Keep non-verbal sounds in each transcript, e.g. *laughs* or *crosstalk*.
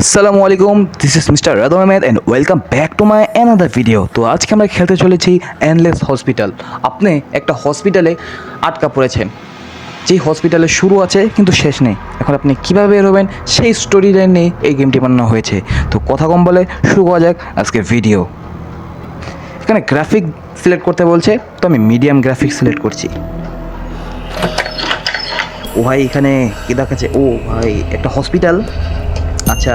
আসসালামু আলাইকুম this is mister রাদম Ahmed and welcome back to my another video তো আজকে আমরা খেলতে চলেছি এনলেস হসপিটাল আপনি একটা হসপিটালে আটকা পড়েছেন। যেই হসপিটালে শুরু আছে, কিন্তু শেষ নেই। এখন আপনি কীভাবে বের হবেন, সেই স্টোরি লাইন নিয়ে এই গেমটি বানানো হয়েছে। তো কথা কম বলে শুরু করা যাক আজকে ভিডিও এখানে গ্রাফিক সিলেক্ট করতে বলছে, তো আমি মিডিয়াম গ্রাফিক সিলেক্ট করছি। ও ভাই, এখানে কি দেখাচ্ছে, ও ভাই, একটা হসপিটাল আচ্ছা।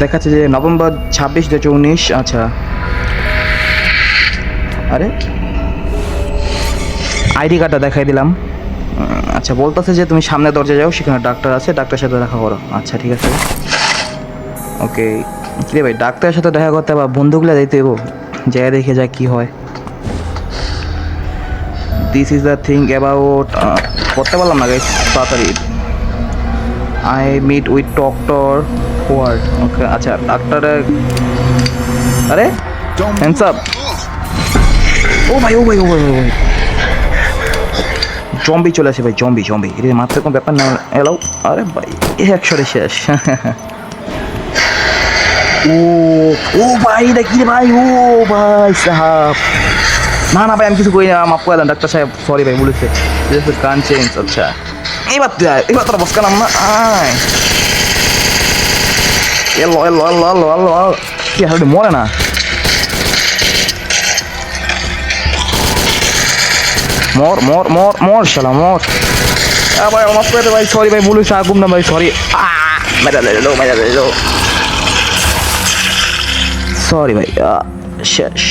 দেখাচ্ছে যে নভেম্বর ছাব্বিশ দু উনিশ আচ্ছা। আরে। আইডি কার্ডটা দেখাই দিলাম। আচ্ছা বলতেছে যে তুমি সামনে দরজা যাও, সেখানে ডাক্তার আছে, ডাক্তারের সাথে দেখা করো। আচ্ছা ঠিক আছে। ওকে, কিরে ভাই, ডাক্তারের সাথে দেখা করতে বা বন্ধুগুলো দিতে দেবো জায়গা দেখে যা কি হয়। This is the thing about করতে পারলাম না গাইস তাড়াতাড়ি। I meet with doctor Howard okay আচ্ছা ডাক্তারের আরে হ্যান্ডস আপ ও ভাই ও ভাই ও ভাই ও ভাই জম্বি চলে আসে ভাই জম্বি জম্বি এটা মাত্র কোনো ব্যাপার না এলাও আরে ভাই, এ একশোরে শেষ। *laughs* ও ও ভাই রে ভাই? ও ভাই, সাহাব। না না ভাই, আমি কিছু করি না, মাফ করে ডাক্তার সাহেব সরি ভাই, বলেছে। কান চেঞ্জ আচ্ছা। এবার এবার তোরা বসকালাম না, আয়। এলো এলো এলো এলো এলো কি হাতে মরে না। মর মর মর মর শালা, মর। ভাই মাফ করে ভাই সরি ভাই বলিস আগুম না ভাই সরি মেরা লো মেরা লো সরি ভাই শেষ।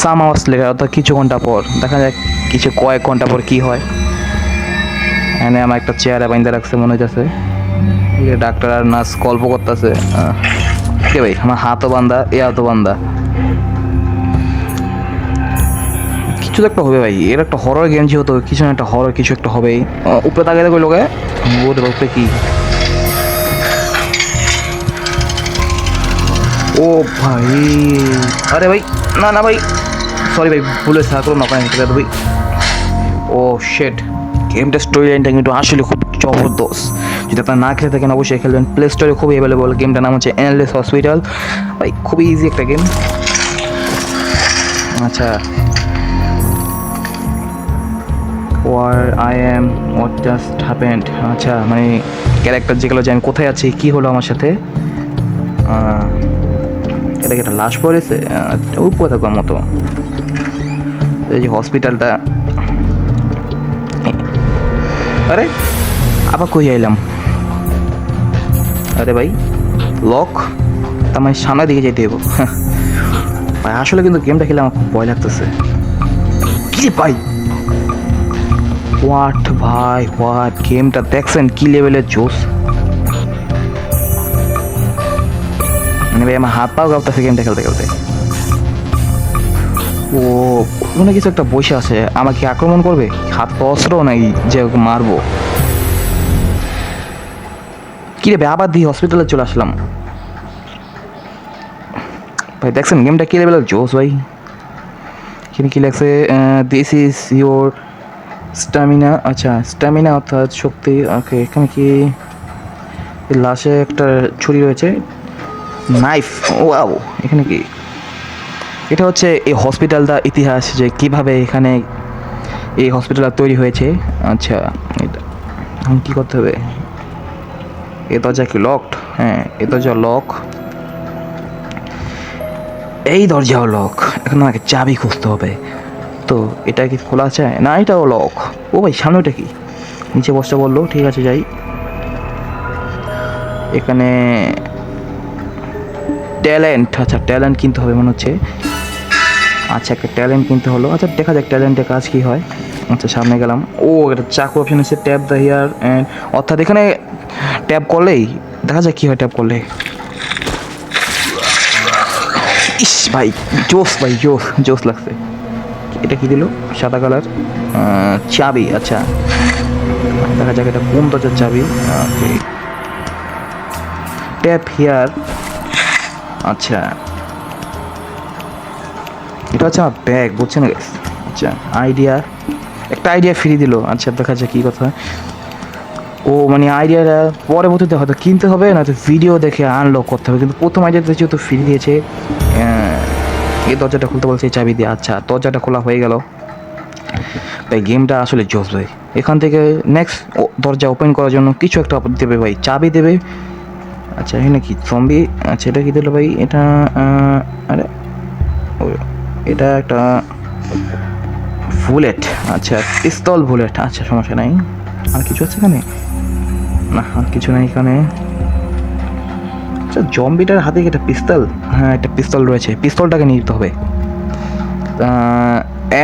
সাম আওয়াজ লেখা, অর্থাৎ কিছু ঘণ্টা পর। দেখা যাক, কিছু কয়েক ঘণ্টা পর কি হয়। এনে আমার একটা চেয়ারে বাইন্দা রাখছে, মনে হইতেছে। ডাক্তার আর নার্স গল্প করতেছে। কে ভাই? আমার হাতও বান্ধা এ হাতও বান্ধা কিছু একটা হবে ভাই, এর একটা হরর গেম যেহেতু কিছু না একটা হরর কিছু একটা হবেই। উপরে তাকিয়ে দেখো লোকে। ওরে বাপরে কি। ও ভাই, আরে ভাই, না না ভাই। সরি ভাই, ভুলে থাকল না ভাই। ও শেট গেমটা স্টোরি লাইনটা কিন্তু আসলে খুব জবরদস্ত। যদি আপনারা না খেলে থাকেন, অবশ্যই খেলবেন। প্লে স্টোরে খুবই অ্যাভেলেবল গেমটার নাম হচ্ছে এনলেস হসপিটাল ভাই, খুবই ইজি একটা গেম আচ্ছা। Where I am what just happened আচ্ছা মানে ক্যারেক্টার যেগুলো যে আমি কোথায় আছি, কী হলো আমার সাথে? এটা কি একটা লাশ পড়েছে? উপরে থাকার মতো। এই যে হসপিটালটা আরে, আবার কই আইলাম? আরে ভাই লক তার মানে সামনের দিকে যেতে দেবো *laughs* ভাই, আসলে কিন্তু গেমটা খেলে আমার খুব ভয় লাগতেছে। কি ভাই? হোয়াট ভাই হোয়াট গেমটা দেখছেন কি লেভেলের জোস মানে ভাই, আমার হাত পাও কাঁপতেছে গেমটা খেলতে খেলতে ও কোনো কিছু একটা বসে আছে। আমাকে আক্রমণ করবে? হাত অস্ত্র নাই যে মারবো? কি রে আবার দিয়ে হসপিটালে চলে আসলাম। ভাই, দেখছেন গেমটা কি লেভেলের জোস ভাই। এখানে কি লাগছে দিস ইজ ইউর স্ট্যামিনা আচ্ছা স্ট্যামিনা অর্থাৎ শক্তি। ওকে এখানে কি? লাশে একটা ছুরি রয়েছে। নাইফ ও এখানে কি? এটা হচ্ছে এই হসপিটালটা ইতিহাস যে কীভাবে এখানে এই হসপিটালটা তৈরি হয়েছে। আচ্ছা এটা এখন কী করতে হবে? এ দরজা কি লকড হ্যাঁ এ দরজা লক এই দরজাও লক এখন আমাকে চাবি খুঁজতে হবে। তো এটা কি খোলা আছে? না, এটাও লক ও ভাই সামনেটা কি? নিচে বসতে বলল, ঠিক আছে, যাই। এখানে ট্যালেন্ট আচ্ছা ট্যালেন্ট কিনতে হবে মনে হচ্ছে। আচ্ছা একটা ট্যালেন্ট কিনতে হলো। আচ্ছা দেখা যাক ট্যালেন্টের কাজ কী হয়। আচ্ছা সামনে গেলাম। ও এটা চাকু অপশন আছে ট্যাপ দ্য হিয়ার অ্যান্ড অর্থাৎ এখানে ট্যাপ করলেই দেখা যাক কী হয় ট্যাপ করলে। ইস ভাই জোস ভাই জোস জোস লাগছে। এটা কি দিল? সাদা কালার চাবি আচ্ছা। দেখা যাক এটা কোন দরজার চাবি। ট্যাপ হিয়ার আচ্ছা। এটা হচ্ছে আমার ব্যাগ বুঝছেন? আচ্ছা আইডিয়া একটা আইডিয়া ফ্রি দিল। আচ্ছা দেখা যাক কী কথা। ও মানে আইডিয়াটা পরবর্তীতে হয়তো কিনতে হবে, নয়তো ভিডিও দেখে আনলক করতে হবে। কিন্তু প্রথম আইডিয়াতে যেহেতু ফ্রি দিয়েছে এই দরজাটা খুলতে বলছে চাবি দিয়ে। আচ্ছা দরজাটা খোলা হয়ে গেল। ভাই গেমটা আসলে জোস ভাই। এখান থেকে নেক্সট দরজা ওপেন করার জন্য কিছু একটা দেবে ভাই, চাবি দেবে। আচ্ছা এখানে কি জম্বি আচ্ছা এটা কী দিল ভাই? এটা আরে এটা একটা বুলেট। আচ্ছা পিস্তল বুলেট। আচ্ছা সমস্যা নাই। আর কিছু আছে এখানে? না, আর কিছু নাই এখানে। আচ্ছা জম্বিটার হাতে একটা পিস্তল? হ্যাঁ একটা পিস্তল রয়েছে। পিস্তলটাকে নিয়ে যেতে হবে।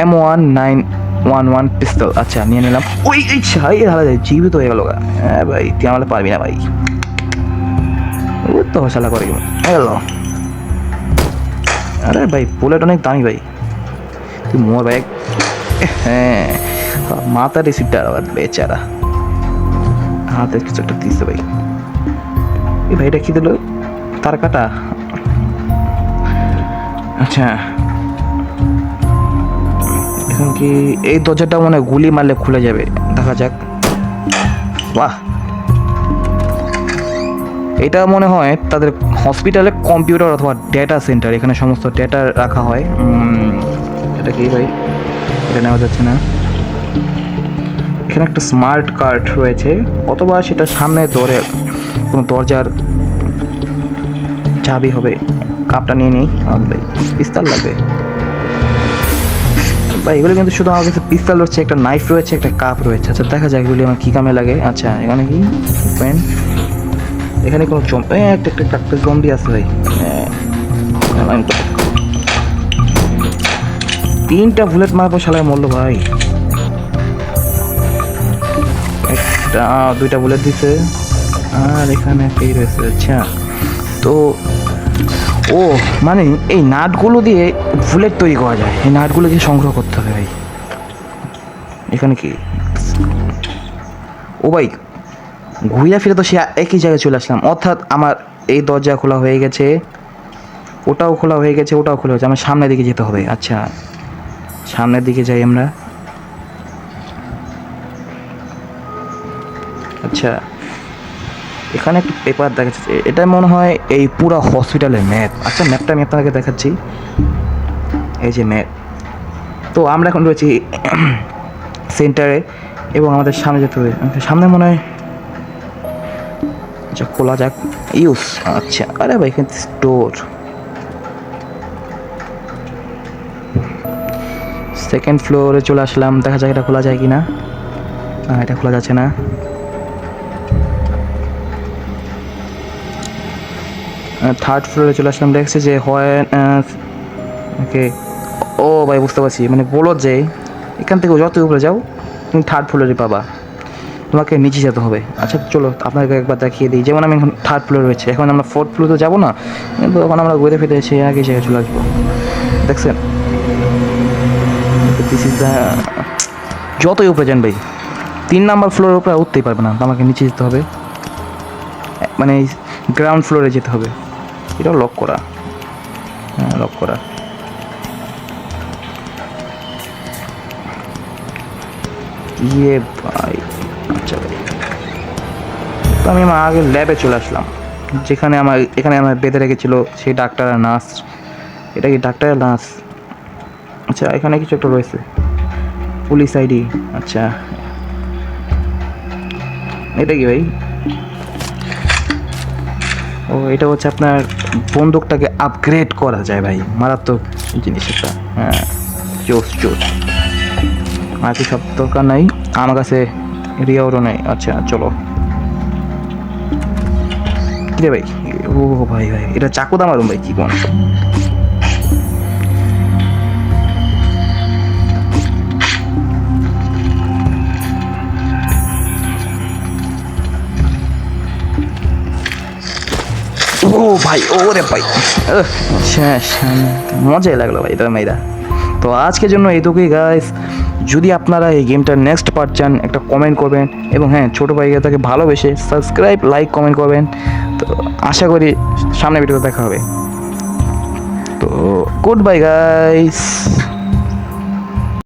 M one nine one one pistol. আচ্ছা নিয়ে নিলাম। ওই, এই ছাই হারা যায় জীবিত হয়ে গেল। হ্যাঁ ভাই, তুই আমাদের পারবি না ভাই। তো হসালা করে গেল। আরে ভাই বুলেট অনেক দামি ভাই। তুই মোর ভাই হ্যাঁ মাথা রিসিপ্টটা আবার বেচারা। হাতে কিছু একটা দিচ্ছে ভাই। এই ভাইটা কি দিল? তার কাটা। আচ্ছা। এখন কি এই দরজাটা মনে হয় গুলি মারলে খুলে যাবে। দেখা যাক। বাহ। এটা মনে হয় তাদের হসপিটালে কম্পিউটার অথবা ডেটা সেন্টার, এখানে সমস্ত ডেটা রাখা হয়। এটা কি ভাই? এটা নেওয়া যাচ্ছে না। এখানে একটা স্মার্ট কার্ড রয়েছে। অথবা সেটা সামনে দরে কোনো দরজার চাবি হবে। কাপটা নিয়ে নিই। ভাই, পিস্তল লাগবে। ভাই, এগুলো কিন্তু শুধু আমার কাছে পিস্তল রয়েছে, একটা নাইফ রয়েছে, একটা কাপ রয়েছে। আচ্ছা দেখা যাক এগুলি আমার কী কামে লাগে। আচ্ছা এখানে কি? পেন এখানে কোনো জম একটা একটা জম্বি আছে ভাই। হ্যাঁ। তিনটা বুলেট মারবো শালায় মরলো ভাই। একটা, দুইটা বুলেট দিছে। আর এখানে একটাই রয়েছে আচ্ছা। তো, ও মানে এই নাটগুলো দিয়ে বুলেট তৈরি করা যায়। এই নাটগুলো দিয়ে সংগ্রহ করতে হবে ভাই। এখানে কি? ও ভাই ঘুরিয়া ফিরে তো সে একই জায়গায় চলে আসলাম। অর্থাৎ আমার এই দরজা খোলা হয়ে গেছে, ওটাও খোলা হয়ে গেছে, ওটাও খোলা হয়েছে। আমার সামনের দিকে যেতে হবে। আচ্ছা সামনের দিকে যাই আমরা। আচ্ছা এখানে একটা পেপার দেখা যাচ্ছে এটা মনে হয় এই পুরো হসপিটালের ম্যাপ আচ্ছা ম্যাপটা আমি আপনাকে দেখাচ্ছি। এই যে ম্যাপ তো আমরা এখন রয়েছি *clears throat* সেন্টারে এবং আমাদের সামনে যেতে হবে। সামনে মনে হয় আচ্ছা খোলা যাক। ইউস আচ্ছা। আরে ভাই, এখানে স্টোর সেকেন্ড ফ্লোরে চলে আসলাম। দেখা যাক এটা খোলা যায় কি না, এটা খোলা যাচ্ছে না। থার্ড ফ্লোরে চলে আসলাম। দেখছি যে হয় ওকে। ও ভাই, বুঝতে পারছি। মানে বলো যে, এখান থেকে যত উপরে যাও, তুমি থার্ড ফ্লোরে পাবা। তোমাকে নিচে যেতে হবে। আচ্ছা চলো, আপনাকে একবার দেখিয়ে দিই। যেমন আমি এখন থার্ড ফ্লোরে রয়েছে। এখন আমরা ফোর্থ ফ্লোরে তো যাব না, কিন্তু এখন আমরা ঘুরে ফিরে এসে আগে জায়গায় চলে আসব। দেখছেন? যতই উপরে যান ভাই, তিন নাম্বার ফ্লোরের উপরে উঠতেই পারবে না। আমাকে নিচে যেতে হবে। মানে গ্রাউন্ড ফ্লোরে যেতে হবে। এটাও লক করা। হ্যাঁ লক করা। ইয়ে ভাই। আচ্ছা তো আমি আমার আগে ল্যাবে চলে আসলাম, যেখানে আমার, এখানে আমার বেঁধে রেখেছিল সেই ডাক্তার আর নার্স। এটা কি ডাক্তার আর নার্স? আচ্ছা এখানে কিছু একটা রয়েছে। পুলিশ আইডি আচ্ছা। এটা কি ভাই? ও, এটা হচ্ছে আপনার বন্দুকটাকে আপগ্রেড করা যায় ভাই, মারাত্মক জিনিস একটা হ্যাঁ জোস জোস আর কি সব দরকার নাই, আমার কাছে রিয়াওরও নেই আচ্ছা চলো। কিরে ভাই? ও ভাই ভাই, এটা চাকু দাম ভাই, কি কোন? ও ভাই, ও রে ভাই। মজাই লাগল ভাই এটা মেয়েরা তো আজকের জন্য এইটুকুই গাইস যদি আপনারা এই গেমটার নেক্সট পার্ট চান, একটা কমেন্ট করবেন এবং হ্যাঁ ছোটো ভাইকে তাকে ভালোবেসে সাবস্ক্রাইব লাইক কমেন্ট করবেন। তো আশা করি সামনে ভিডিওতে দেখা হবে। তো গুড বাই গাইস